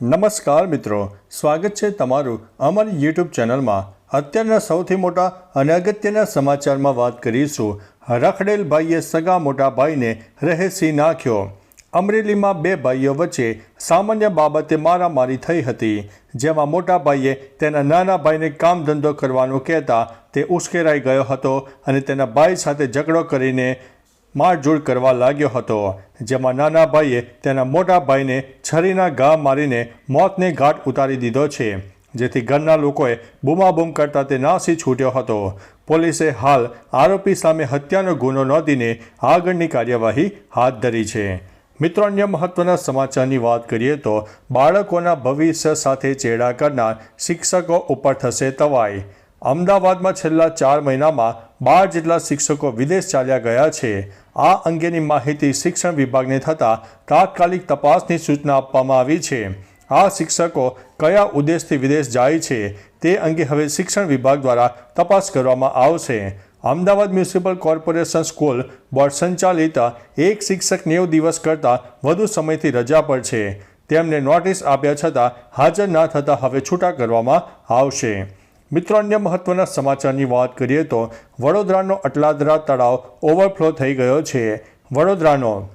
નમસ્કાર મિત્રો, સ્વાગત છે તમારું અમારી યુટ્યુબ ચેનલમાં. અત્યારના સૌથી મોટા અને અગત્યના સમાચારમાં વાત કરીશું. રખડેલ ભાઈએ સગા મોટા ભાઈને રહેસી નાખ્યો. અમરેલીમાં બે ભાઈઓ વચ્ચે સામાન્ય બાબતે મારામારી થઈ હતી. જેમાં મોટા ભાઈએ તેના નાના ભાઈને કામ ધંધો કરવાનું કહેતા તે ઉશ્કેરાઈ ગયો હતો અને તેના ભાઈ સાથે ઝઘડો કરીને મારઝૂડ કરવા લાગ્યો હતો, જેમાં નાના ભાઈએ તેના મોટા ભાઈને છરીના ઘા મારીને મોતને ઘાટ ઉતારી દીધો છે, જેથી ઘરના લોકોએ બૂમાબૂમ કરતા તે નાસી છૂટ્યો હતો. પોલીસે હાલ આરોપી સામે હત્યાનો ગુનો નોંધીને આગળની કાર્યવાહી હાથ ધરી છે. મિત્રો, અન્ય મહત્વના સમાચારની વાત કરીએ તો બાળકોના ભવિષ્ય સાથે ચેડા કરનાર શિક્ષકો ઉપર થશે તવાઈ. અમદાવાદમાં છેલ્લા ચાર મહિનામાં બાર જેટલા શિક્ષકો વિદેશ ચાલ્યા ગયા છે. આ અંગેની માહિતી શિક્ષણ વિભાગને થતાં તાત્કાલિક તપાસની સૂચના આપવામાં આવી છે. આ શિક્ષકો કયા ઉદ્દેશથી વિદેશ જાય છે તે અંગે હવે શિક્ષણ વિભાગ દ્વારા તપાસ કરવામાં આવશે. Ahmedabad municipal corporation school board સંચાલિત એક શિક્ષક નેવું દિવસ કરતાં વધુ સમયથી રજા પર છે. તેમને નોટિસ આપ્યા છતાં હાજર ના થતાં હવે છૂટા કરવામાં આવશે. મિત્રો, અન્ય મહત્વના સમાચારની વાત કરીએ તો વડોદરાનો અટલાદરા તળાવ ઓવરફ્લો થઈ ગયો છે. વડોદરાનો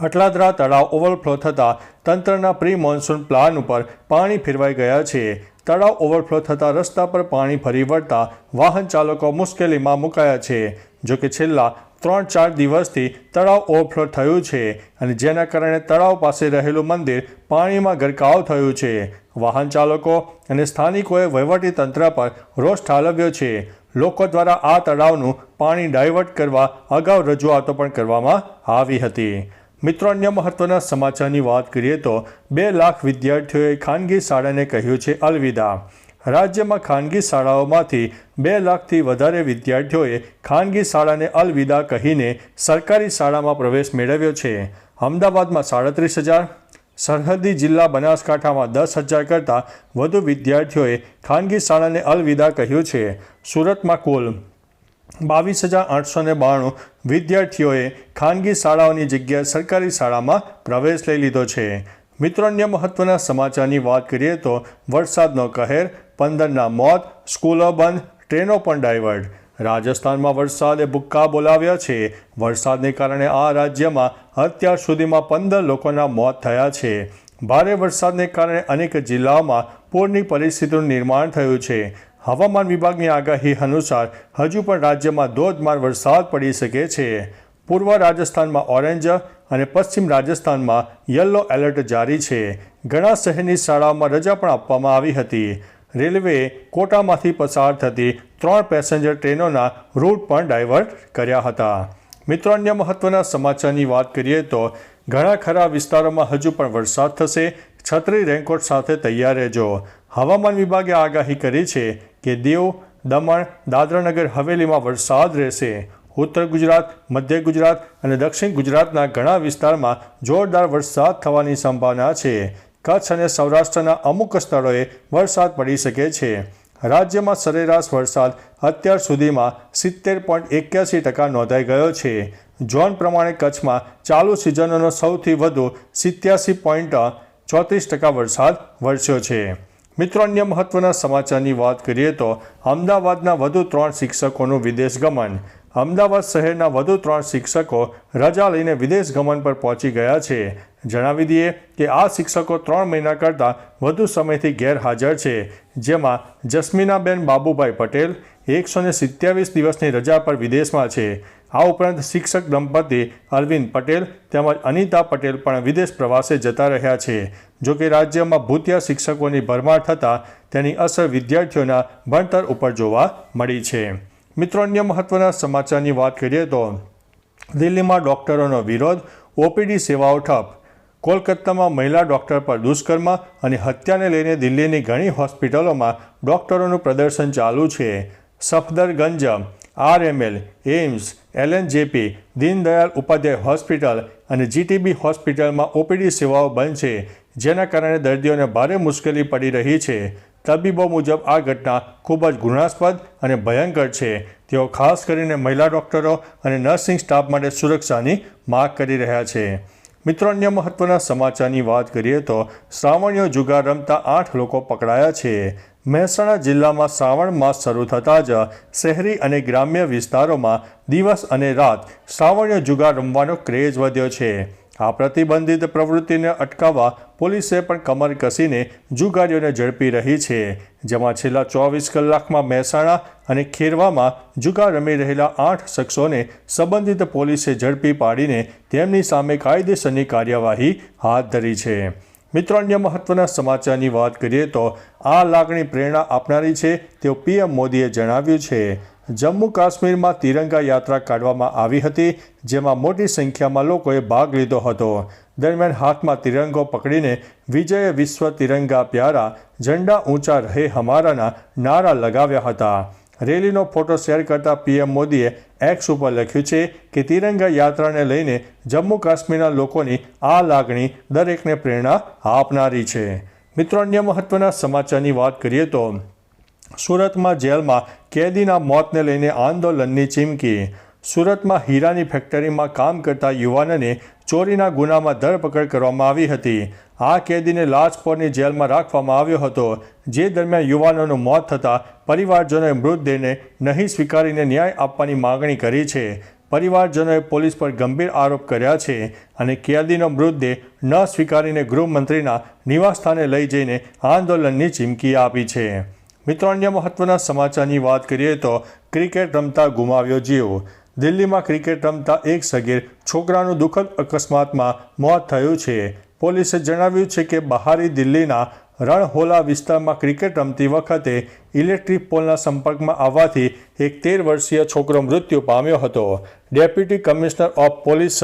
અટલાદરા તળાવ ઓવરફ્લો થતાં તંત્રના પ્રી મોન્સૂન પ્લાન ઉપર પાણી ફેરવાઈ ગયા છે. તળાવ ઓવરફ્લો થતાં રસ્તા પર પાણી ફરી વળતા વાહન ચાલકો મુશ્કેલીમાં મુકાયા છે. જોકે છેલ્લા ત્રણ ચાર દિવસથી તળાવ ઓવરફ્લો થયું છે અને જેના કારણે તળાવ પાસે રહેલું મંદિર પાણીમાં ગરકાવ થયું છે. વાહન ચાલકો અને સ્થાનિકોએ વહીવટી તંત્ર પર રોષ ઠાલવ્યો છે. લોકો દ્વારા આ તળાવનું પાણી ડાયવર્ટ કરવા અગાઉ રજૂઆતો પણ કરવામાં આવી હતી. મિત્રો, અન્ય મહત્વના સમાચારની વાત કરીએ તો બે લાખ વિદ્યાર્થીઓએ ખાનગી શાળાને કહ્યું છે અલવિદા. રાજ્યમાં ખાનગી શાળાઓમાંથી બે લાખથી વધારે વિદ્યાર્થીઓએ ખાનગી શાળાને અલવિદા કહીને સરકારી શાળામાં પ્રવેશ મેળવ્યો છે. અમદાવાદમાં સાડત્રીસ હજાર, સરહદી જિલ્લા બનાસકાંઠામાં દસ હજાર કરતાં વધુ વિદ્યાર્થીઓએ ખાનગી શાળાને અલવિદા કહ્યું છે. સુરતમાં કુલ બાવીસ હજાર આઠસો ને બાણું વિદ્યાર્થીઓએ ખાનગી શાળાઓની જગ્યાએ સરકારી શાળામાં પ્રવેશ લઈ લીધો છે. મિત્રો, અન્ય મહત્વના સમાચારની વાત કરીએ તો વરસાદનો કહેર પંદરના મોત, સ્કૂલો બંધ, ટ્રેનો પણ ડાયવર્ટ રાજસ્થાનમાં વરસાદે બુક્કા બોલાવ્યા છે. વરસાદને કારણે આ રાજ્યમાં અત્યાર સુધીમાં પંદર લોકોના મોત થયા છે. ભારે વરસાદને કારણે અનેક જિલ્લાઓમાં પૂરની પરિસ્થિતિનું નિર્માણ થયું છે. હવામાન વિભાગની આગાહી અનુસાર, હજુ પણ રાજ્યમાં ધોધમાર વરસાદ પડી શકે છે. પૂર્વ રાજસ્થાનમાં ઓરેન્જ અને પશ્ચિમ રાજસ્થાનમાં યલો એલર્ટ જારી છે. ઘણા શહેરની શાળાઓમાં રજા પણ આપવામાં આવી હતી. રેલવે કોટામાંથી પસાર થતી ત્રણ પેસેન્જર ટ્રેનોના રૂટ પણ ડાયવર્ટ કર્યા હતા. મિત્રો, અન્ય મહત્વના સમાચારની વાત કરીએ તો ઘણા ખરા વિસ્તારોમાં હજુ પણ વરસાદ થશે. છત્રી રેનકોટ સાથે તૈયાર રહેજો. હવામાન વિભાગે આગાહી કરી છે કે દીવ, દમણ, દાદરાનગર, હવેલીમાં વરસાદ રહેશે. ઉત્તર ગુજરાત, મધ્ય ગુજરાત અને દક્ષિણ ગુજરાતના ઘણા વિસ્તારમાં જોરદાર વરસાદ થવાની સંભાવના છે. કચ્છ અને સૌરાષ્ટ્રના અમુક સ્થળોએ વરસાદ પડી શકે છે. રાજ્યમાં સરેરાશ વરસાદ અત્યાર સુધીમાં સિત્તેર પોઈન્ટ એક્યાસી ટકા નોંધાઈ ગયો છે. ઝોન પ્રમાણે કચ્છમાં ચાલુ સિઝનનો સૌથી વધુ સિત્યાસી પોઈન્ટ ચોત્રીસ ટકા વરસાદ વરસ્યો છે. મિત્રો, અન્ય મહત્વના સમાચારની વાત કરીએ તો અમદાવાદના વધુ ત્રણ શિક્ષકોનું વિદેશ ગમન. અમદાવાદ શહેરના વધુ ત્રણ શિક્ષકો રજા લઈને વિદેશ ગમન પર પહોંચી ગયા છે. જણાવી દઈએ કે આ શિક્ષકો ત્રણ મહિના કરતાં વધુ સમયથી ગેરહાજર છે, જેમાં જસ્મીનાબેન બાબુભાઈ પટેલ એકસો ને સિત્યાવીસ દિવસની રજા પર વિદેશમાં છે. આ ઉપરાંત શિક્ષક દંપતી અરવિંદ પટેલ તેમજ અનિતા પટેલ પણ વિદેશ પ્રવાસે જતા રહ્યા છે. જો કે રાજ્યમાં ભૂતિયા શિક્ષકોની ભરમાર થતાં તેની અસર વિદ્યાર્થીઓના ભણતર ઉપર જોવા મળી છે. મિત્રો, અન્ય મહત્વના સમાચારની વાત કરીએ તો દિલ્હીમાં ડોક્ટરોનો વિરોધ, ઓપીડી સેવાઓ ઠપ કોલકાતામાં મહિલા ડૉક્ટર પર દુષ્કર્મ અને હત્યાને લઈને દિલ્હીની ઘણી હોસ્પિટલોમાં ડૉક્ટરોનું પ્રદર્શન ચાલુ છે. Safdarjung RML AIIMS LNJP, Deendayal Upadhyay hospital અને જીટીબી હોસ્પિટલમાં ઓપીડી સેવાઓ બંધ છે, જેના કારણે દર્દીઓને ભારે મુશ્કેલી પડી રહી છે. તબીબો મુજબ આ ઘટના ખૂબ જ ઘૃણાસ્પદ અને ભયંકર છે. તેઓ ખાસ કરીને મહિલા ડૉક્ટરો અને નર્સિંગ સ્ટાફ માટે સુરક્ષાની માગ કરી રહ્યા છે. મિત્રો અન્ય મહત્વના સમાચારની વાત કરીએ તો શ્રાવણીય જુગાર રમતા આઠ લોકો પકડાયા છે. મહેસાણા જિલ્લામાં શ્રાવણ માસ શરૂ થતાં જ શહેરી અને ગ્રામ્ય વિસ્તારોમાં દિવસ અને રાત શ્રાવણીય જુગાર રમવાનો ક્રેઝ વધ્યો છે. આ પ્રતિબંધિત પ્રવૃત્તિને અટકાવવા પોલીસે પણ કમર કસીને જુગારીઓને ઝડપી રહી છે. જેમાં છેલ્લા ચોવીસ કલાકમાં મહેસાણા અને ખેરવામાં જુગાર રમી રહેલા આઠ શખ્સોને સંબંધિત પોલીસે ઝડપી પાડીને તેમની સામે કાયદેસરની કાર્યવાહી હાથ ધરી છે. મિત્રો, અન્ય મહત્વના સમાચારની વાત કરીએ તો આ લાગણી પ્રેરણા આપનારી છે તેવું પીએમ મોદીએ જણાવ્યું છે. જમ્મુ કાશ્મીરમાં તિરંગા યાત્રા કાઢવામાં આવી હતી, જેમાં મોટી સંખ્યામાં લોકોએ ભાગ લીધો હતો. દરમિયાન હાથમાં તિરંગો પકડીને વિજય વિશ્વ તિરંગા પ્યારા, ઝંડા ઊંચા રહે હમારાના નારા લગાવ્યા હતા. રેલીનો ફોટો શેર કરતા પીએમ મોદીએ એક્સ ઉપર લખ્યું છે કે તિરંગા યાત્રાને લઈને જમ્મુ કાશ્મીરના લોકોની આ લાગણી દરેકને પ્રેરણા આપનારી છે. મિત્રો, અન્ય મહત્વના સમાચારની વાત કરીએ તો સુરતમાં જેલમાં કેદીના મોતને લઈને આંદોલનની ચીમકી. સુરતમાં હીરાની ફેક્ટરીમાં કામ કરતા યુવાનને ચોરીના ગુનામાં ધરપકડ કરવામાં આવી હતી. આ કેદીને લાજપોરની જેલમાં રાખવામાં આવ્યો હતો. જે દરમિયાન યુવાનોનું મોત થતાં પરિવારજનોએ મૃતદેહને નહીં સ્વીકારીને ન્યાય આપવાની માગણી કરી છે. પરિવારજનોએ પોલીસ પર ગંભીર આરોપ કર્યા છે અને કેદીનો મૃતદેહ ન સ્વીકારીને ગૃહમંત્રીના નિવાસસ્થાને લઈ જઈને આંદોલનની ચીમકી આપી છે. મિત્રો, અન્ય મહત્વના સમાચારની વાત કરીએ તો ક્રિકેટ રમતા ગુમાવ્યો જીવ. દિલ્હીમાં ક્રિકેટ રમતા એક સગીર છોકરાનું દુઃખદ અકસ્માતમાં મોત થયું છે. પોલીસે જણાવ્યું છે કે બહારી દિલ્હીના રણહોલા વિસ્તારમાં ક્રિકેટ રમતી વખતે ઇલેક્ટ્રિક પોલના સંપર્કમાં આવવાથી એક તેર વર્ષીય છોકરો મૃત્યુ પામ્યો હતો. Deputy commissioner of police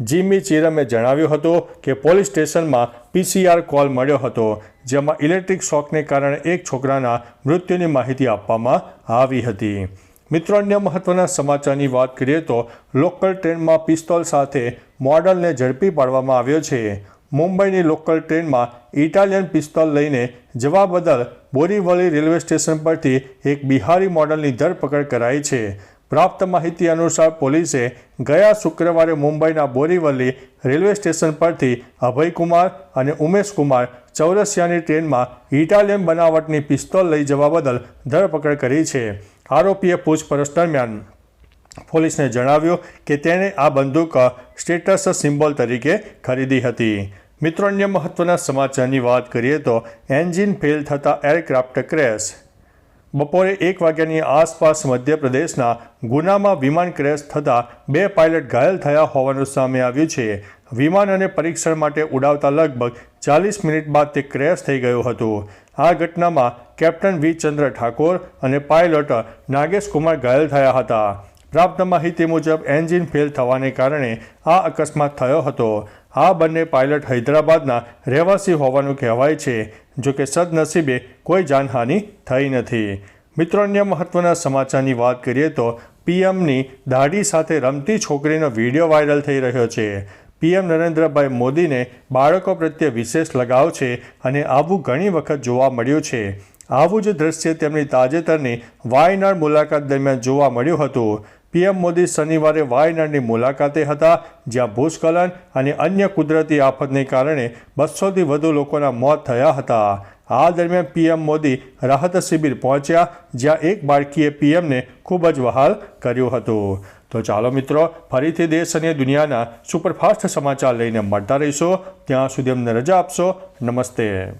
Jimmy ચીરમે જણાવ્યું હતું કે પોલીસ સ્ટેશનમાં પીસીઆર કોલ મળ્યો હતો, જેમાં ઇલેક્ટ્રિક શોકને કારણે એક છોકરાના મૃત્યુની માહિતી આપવામાં આવી હતી. મિત્રો, અન્ય મહત્વના સમાચારની વાત કરીએ તો લોકલ ટ્રેનમાં પિસ્તોલ સાથે મોડલને ઝડપી પાડવામાં આવ્યો છે. મુંબઈની લોકલ ટ્રેનમાં ઇટાલિયન પિસ્તોલ લઈને જવા બદલ બોરીવલી રેલવે સ્ટેશન પરથી એક બિહારી મોડલની ધરપકડ કરાઈ છે. પ્રાપ્ત માહિતી અનુસાર પોલીસે ગયા શુક્રવારે મુંબઈના બોરીવલી રેલવે સ્ટેશન પરથી અભયકુમાર અને ઉમેશકુમાર ચૌરસિયાની ટ્રેનમાં ઇટાલિયન બનાવટની પિસ્તોલ લઈ જવા બદલ ધરપકડ કરી છે. આરોપીએ પૂછપરછ દરમિયાન પોલીસને જણાવ્યું કે તેણે આ બંદૂક સ્ટેટસ સિમ્બોલ તરીકે ખરીદી હતી. મિત્રો, અન્ય મહત્વના સમાચારની વાત કરીએ તો એન્જિન ફેલ થતા એરક્રાફ્ટ ક્રેશ. બપોરે એક વાગ્યાની આસપાસ મધ્યપ્રદેશના ગુનામાં વિમાન ક્રેશ થતાં બે પાયલટ ઘાયલ થયા હોવાનું સામે આવ્યું છે. વિમાન અને પરીક્ષણ માટે ઉડાવતા લગભગ ચાલીસ મિનિટ બાદ તે ક્રેશ થઈ ગયું હતું. આ ઘટનામાં કેપ્ટન વી. ચંદ્ર ઠાકોર અને પાયલટ નાગેશ કુમાર ઘાયલ થયા હતા. પ્રાપ્ત માહિતી મુજબ એન્જિન ફેલ થવાને કારણે આ અકસ્માત થયો હતો. આ બંને પાયલટ હૈદરાબાદના રહેવાસી હોવાનું કહેવાય છે. જો કે સદનસીબે કોઈ જાનહાનિ થઈ નથી. મિત્રો, અન્ય મહત્વના સમાચારની વાત કરીએ તો પીએમની દાઢી સાથે રમતી છોકરીનો વીડિયો વાયરલ થઈ રહ્યો છે. પીએમ નરેન્દ્રભાઈ મોદીને બાળકો પ્રત્યે વિશેષ લગાવ છે અને આવું ઘણી વખત જોવા મળ્યું છે. આવું જ દ્રશ્ય તેમની તાજેતરની વાયનાડ મુલાકાત દરમિયાન જોવા મળ્યું હતું. પીએમ મોદી શનિવારે વાયનાડની મુલાકાતે હતા, જ્યાં ભૂસ્ખલન અને અન્ય કુદરતી આફતને કારણે બસોથી વધુ લોકોના મોત થયા હતા. આ દરમિયાન પીએમ મોદી રાહત શિબિર પહોંચ્યા, જ્યાં એક બાળકીએ પીએમને ખૂબ જ વહાલ કર્યું હતું. તો ચાલો મિત્રો, ફરીથી દેશ અને દુનિયાના સુપરફાસ્ટ સમાચાર લઈને મળતા રહીશો. ત્યાં સુધી અમને રજા આપશો. નમસ્તે.